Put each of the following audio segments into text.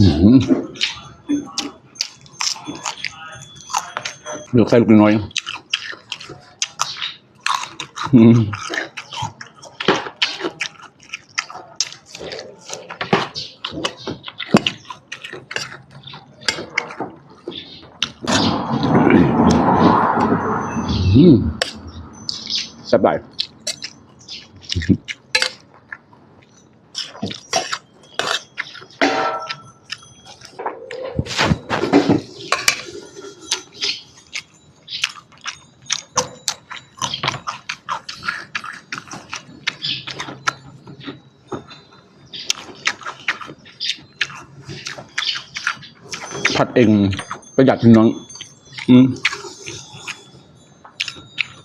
อืมเดี๋ยวใส่ลูกน้อยอืมอืมแซ่บหลาย ผัดเองประหยัดพี่น้องอืม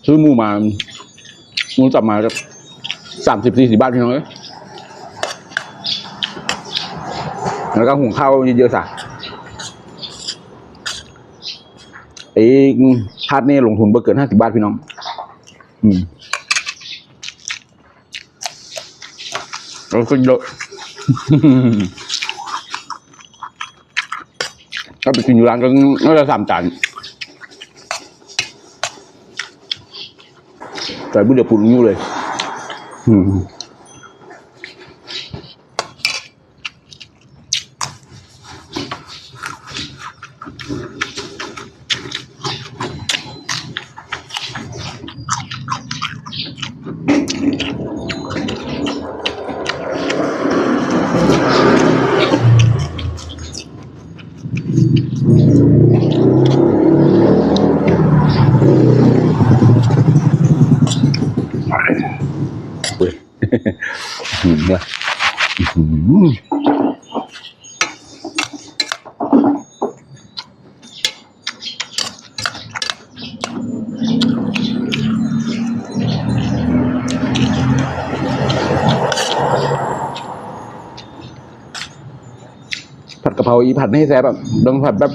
ซื้อหมูมาหมูจับมาจะสามสิบสี่สิบบาทพี่น้องเอ้ยแล้วก็หุงข้าวเยอะๆสะไอ้พัดนี่ลงทุนเบอร์เกินห้าสิบบาทพี่น้อง อืมแล้วก็เยอะ ถ้าไปกินอยู่ร้านก็น่าจะสามจานใส่บุเดียวปุ่นอยู่เลย อืมเว้ย อืมเนี่ยอืม ผัดกะเพราอีผัดให้แซ่บแบบต้องผัดแบบ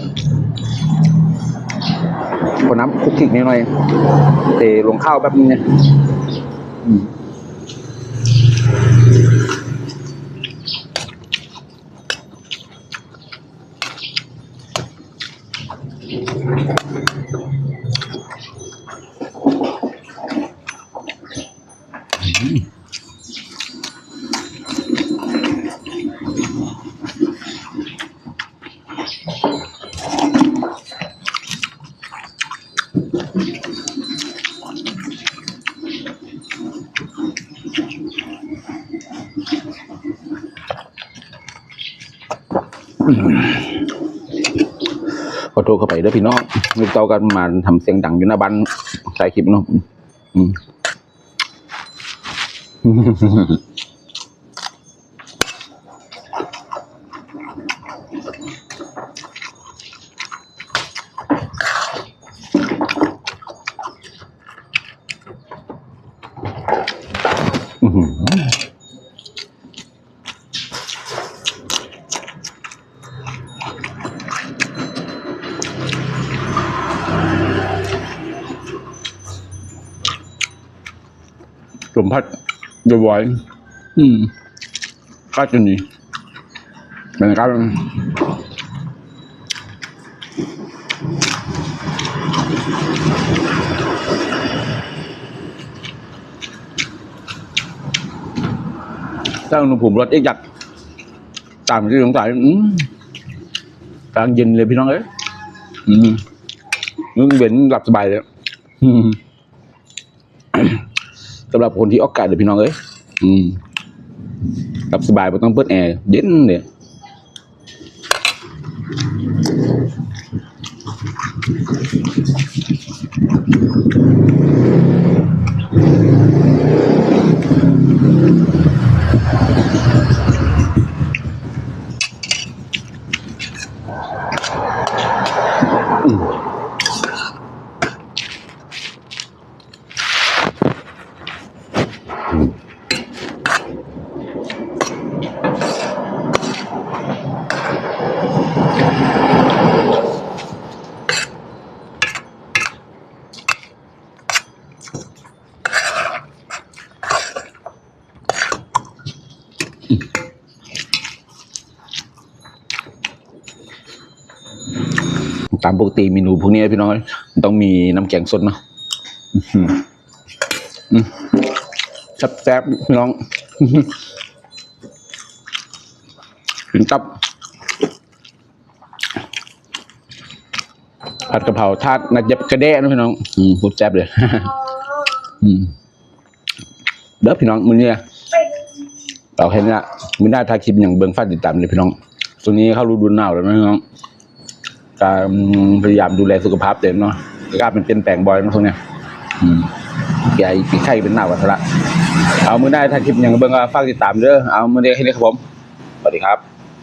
พอน้ำคลุกคลิกนิดหน่อยเตะลงข้าวแบบนี้เนี่ย อืม ขอโทษเข้าไปเด้อพี่น้องลูกเต้ากันมาทำเสียงดังอยู่หน้าบ้านใส่คลิปเนาะอืมอื้ อหือลมพัดบ่อยๆอืมก็จะนี่บรรยากาศมันถ้าอุณหภูมิลดอีกอยากตามที่สงสัยอืมกลางเย็นเลยพี่น้องเอ้ยอืมมึงเว้นหลับสบายเลยอืม สำหรับคนที่ออกกาดเดี๋ยวพี่น้องเอ้ยอืมหลับสบายไม่ต้องเปิดแอร์เย็นเนี่ย ตามปกติเมนูพวกนี้พี่น้องต้องมีน้ำแกงสดเนาะ แซ่บๆพี่น้องอื้อหือกินตับ ผัดกะเพราทาดนัดย็บกระเดะนะพี่น้อง อืมพูดแซ่บเลย อืมเด้อพี่น้องมื้อนี้เราเห็นละมือหน้าถ่าคลิปอย่างเบิ่งฟ้าติดตามเลยพี่น้อง ตรงนี้เข้าฤดูหนาวแล้วนะพี่น้องการพยายามดูแลสุขภาพเต็มเนาะอากาศมันเปลี่ยนแปลงบ่อยนะตรงเนี้ยอืม แกปีไข่เป็นหน้าวกันะละเอามือหน้าถ่าคลิปอย่างเบิ่งก็ฝากติดตามเด้อเอามื้อนี้แค่นี้ครับผมสวัสดีครับ